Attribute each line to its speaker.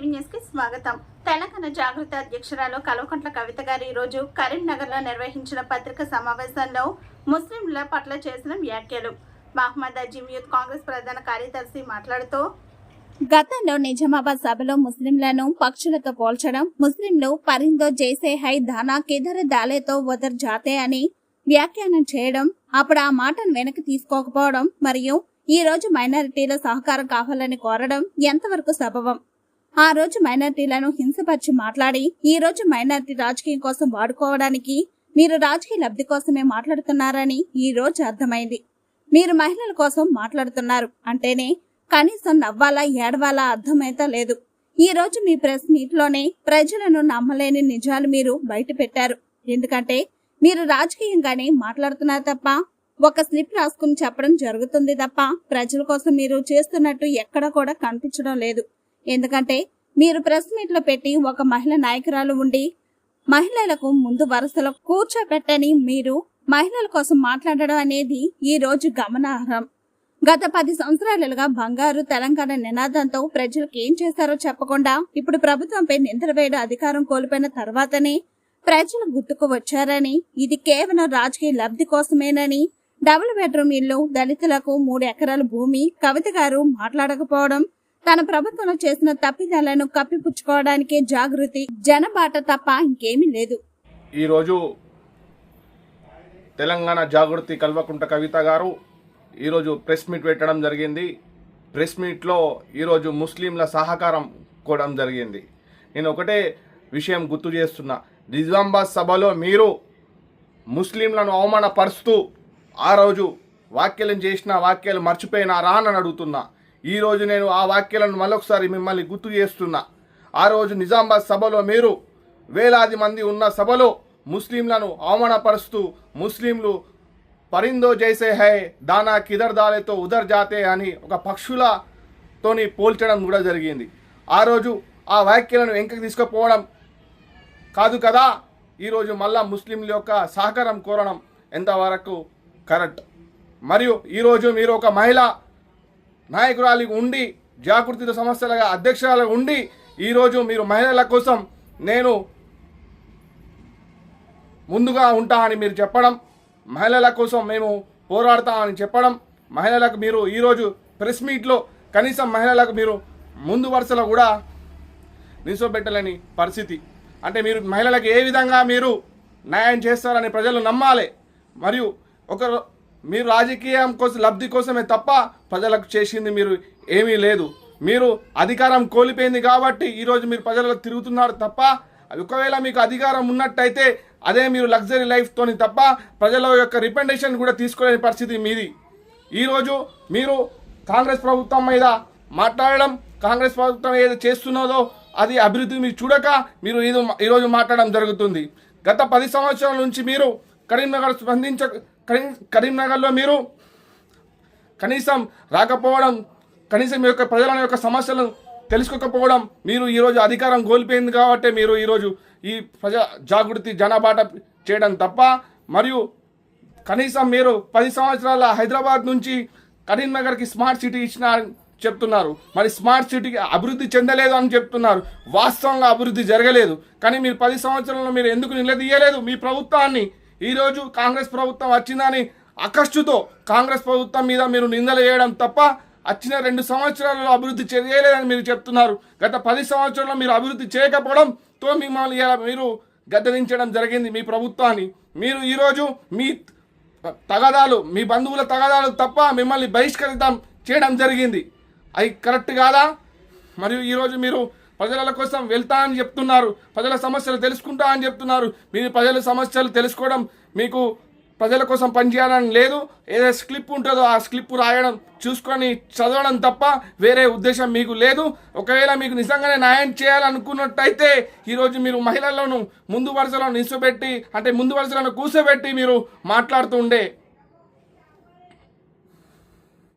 Speaker 1: TV స్వాగతం. తెలంగాణ జాగృత అధ్యక్షురాలు కల్వకుంట్ల కవిత గారు ఈ రోజు కరీంనగర్లో నిర్వహించిన పత్రిక సమావేశంలో ముస్లింల పట్ల చేసిన వ్యాఖ్యలు. మహమ్మద్ అజీమ్ యూత్ కాంగ్రెస్ ప్రధాన కార్యదర్శి మాట్లాడుతూ గతంలో నిజామాబాద్ సభలో ముస్లింలను పక్షులతో పోల్చడం ముస్లింలు పరిందో జైసే హై దానా కిదర దాలేతో ఉదర్ జాతే అని వ్యాఖ్యానం చేయడం అప్పుడు ఆ మాటను వెనక్కి తీసుకోకపోవడం మరియు ఈ రోజు మైనారిటీల సహకారం కావాలని కోరడం ఎంతవరకు సభవం ఆ రోజు మైనార్టీలను హింసపరిచి మాట్లాడి ఈ రోజు మైనార్టీ రాజకీయం కోసం వాడుకోవడానికి మీరు రాజకీయ లబ్ధి కోసమే మాట్లాడుతున్నారని ఈ రోజు అర్థమైంది. మీరు మహిళల కోసం మాట్లాడుతున్నారు అంటేనే కనీసం నవ్వాలా ఏడవాలా అర్థమైతే లేదు. ఈ రోజు మీ ప్రెస్ మీట్లోనే ప్రజలను నమ్మలేని నిజాలు మీరు బయట పెట్టారు ఎందుకంటే మీరు రాజకీయంగానే మాట్లాడుతున్నారు తప్ప ఒక స్లిప్ రాసుకుని చెప్పడం జరుగుతుంది తప్ప ప్రజల కోసం మీరు చేస్తున్నట్టు ఎక్కడ కూడా కనిపించడం లేదు. ఎందుకంటే మీరు ప్రెస్ మీట్లో పెట్టి ఒక మహిళ నాయకురాలు ఉండి మహిళలకు ముందు వరుసలో కూర్చోపెట్టని మీరు మహిళల కోసం మాట్లాడడం అనేది ఈ రోజు గమనార్హం. గత పది సంవత్సరాలుగా బంగారు తెలంగాణ నినాదంతో ప్రజలకు ఏం చేశారో చెప్పకుండా ఇప్పుడు ప్రభుత్వంపై నిందలు వేయడం అధికారం కోల్పోయిన తర్వాతనే ప్రజలు గుర్తుకు వచ్చారని ఇది కేవలం రాజకీయ లబ్ధి కోసమేనని డబుల్ బెడ్రూమ్ ఇల్లు దళితులకు మూడు ఎకరాల భూమి కవిత గారు మాట్లాడకపోవడం తన ప్రభుత్వంలో చేసిన తప్పిదాలను కప్పిపుచ్చుకోవడానికే జాగృతి జనబాట తప్ప ఇంకేమీ లేదు.
Speaker 2: ఈరోజు తెలంగాణ జాగృతి కల్వకుంట కవిత గారు ఈరోజు ప్రెస్ మీట్ పెట్టడం జరిగింది. ప్రెస్ మీట్లో ఈరోజు ముస్లింల సహకారం కోవడం జరిగింది. నేను ఒకటే విషయం గుర్తు చేస్తున్నా. నిజామాబాద్ సభలో మీరు ముస్లింలను అవమానపరుస్తూ ఆ రోజు వ్యాఖ్యలను చేసిన వాక్యాలు మర్చిపోయినారా అని అడుగుతున్నా. ఈరోజు నేను ఆ వాక్యాలను మరొకసారి మిమ్మల్ని గుర్తు చేస్తున్నా. ఆ రోజు నిజామాబాద్ సభలో మీరు వేలాది మంది ఉన్న సభలో ముస్లింలను అవమానపరుస్తూ ముస్లింలు పరిందో జైసే హై దానా కిదర్ దాలేతో ఉదర్ జాతే అని ఒక పక్షులతోని పోల్చడం కూడా జరిగింది. ఆ రోజు ఆ వ్యాఖ్యలను వెంకకి తీసుకుపోవడం కాదు కదా? ఈరోజు మళ్ళా ముస్లింల యొక్క సహకారం కోరడం ఎంతవరకు కరెక్ట్? మరియు ఈరోజు మీరు ఒక మహిళ నాయకురాలి ఉండి జాగృతి సమస్యలుగా అధ్యక్షురాలుగా ఉండి ఈరోజు మీరు మహిళల కోసం నేను ముందుగా ఉంటా అని మీరు చెప్పడం మహిళల కోసం మేము పోరాడతామని చెప్పడం మహిళలకు మీరు ఈరోజు ప్రెస్ మీట్లో కనీసం మహిళలకు మీరు ముందు వరుసలో కూడా నిల్చోబెట్టలేని పరిస్థితి. అంటే మీరు మహిళలకు ఏ విధంగా మీరు న్యాయం చేస్తారని ప్రజలు నమ్మాలి మరియు ఒక మీరు రాజకీయం కోసం లబ్ధి కోసమే తప్ప ప్రజలకు చేసింది మీరు ఏమీ లేదు. మీరు అధికారం కోల్పోయింది కాబట్టి ఈరోజు మీరు ప్రజలకు తిరుగుతున్నారు తప్ప ఒకవేళ మీకు అధికారం ఉన్నట్టయితే అదే మీరు లగ్జరీ లైఫ్తోని తప్ప ప్రజల యొక్క రికమెండేషన్ కూడా తీసుకోలేని పరిస్థితి మీది. ఈరోజు మీరు కాంగ్రెస్ ప్రభుత్వం మీద మాట్లాడడం కాంగ్రెస్ ప్రభుత్వం ఏదో చేస్తున్నదో అది అభివృద్ధి మీరు చూడక మీరు ఇది ఈరోజు మాట్లాడడం జరుగుతుంది. గత పది సంవత్సరాల నుంచి మీరు కరీంనగర్ స్పందించ కరీం కరీంనగర్లో మీరు కనీసం రాకపోవడం కనీసం మీ యొక్క ప్రజల యొక్క సమస్యలను తెలుసుకోకపోవడం మీరు ఈరోజు అధికారం కోల్పోయింది కాబట్టి మీరు ఈరోజు ఈ ప్రజా జాగృతి జనబాట చేయడం తప్ప మరియు కనీసం మీరు పది సంవత్సరాల హైదరాబాద్ నుంచి కరీంనగర్కి స్మార్ట్ సిటీ ఇచ్చిన చెప్తున్నారు. మరి స్మార్ట్ సిటీకి అభివృద్ధి చెందలేదు అని చెప్తున్నారు. వాస్తవంగా అభివృద్ధి జరగలేదు. కానీ మీరు పది సంవత్సరాల్లో మీరు ఎందుకు నిలదీయలేదు? మీ ప్రభుత్వాన్ని ఈరోజు కాంగ్రెస్ ప్రభుత్వం వచ్చిందని అకస్టుతో కాంగ్రెస్ ప్రభుత్వం మీద మీరు నిందలు వేయడం తప్ప వచ్చిన రెండు సంవత్సరాలలో అభివృద్ధి చేయలేదని మీరు చెప్తున్నారు. గత పది సంవత్సరాల్లో మీరు అభివృద్ధి చేయకపోవడంతో మిమ్మల్ని మీరు గద్దరించడం జరిగింది మీ ప్రభుత్వాన్ని. మీరు ఈరోజు మీ తగాదాలు మీ బంధువుల తగదాలు తప్ప మిమ్మల్ని బహిష్కరితం చేయడం జరిగింది. అది కరెక్ట్ కాదా? మరియు ఈరోజు మీరు ప్రజల కోసం వెళ్తా అని చెప్తున్నారు. ప్రజల సమస్యలు తెలుసుకుంటా అని చెప్తున్నారు. మీరు ప్రజల సమస్యలు తెలుసుకోవడం మీకు ప్రజల కోసం పనిచేయాలని లేదు. ఏదైతే స్క్లిప్ ఉంటుందో ఆ స్క్లిప్ రాయడం చూసుకొని చదవడం తప్ప వేరే ఉద్దేశం మీకు లేదు. ఒకవేళ మీకు నిజంగానే న్యాయం చేయాలనుకున్నట్టయితే ఈరోజు మీరు మహిళలను ముందు వరుసలో నిల్చోబెట్టి అంటే ముందు వరుసలను కూర్చోబెట్టి మీరు మాట్లాడుతూ ఉండే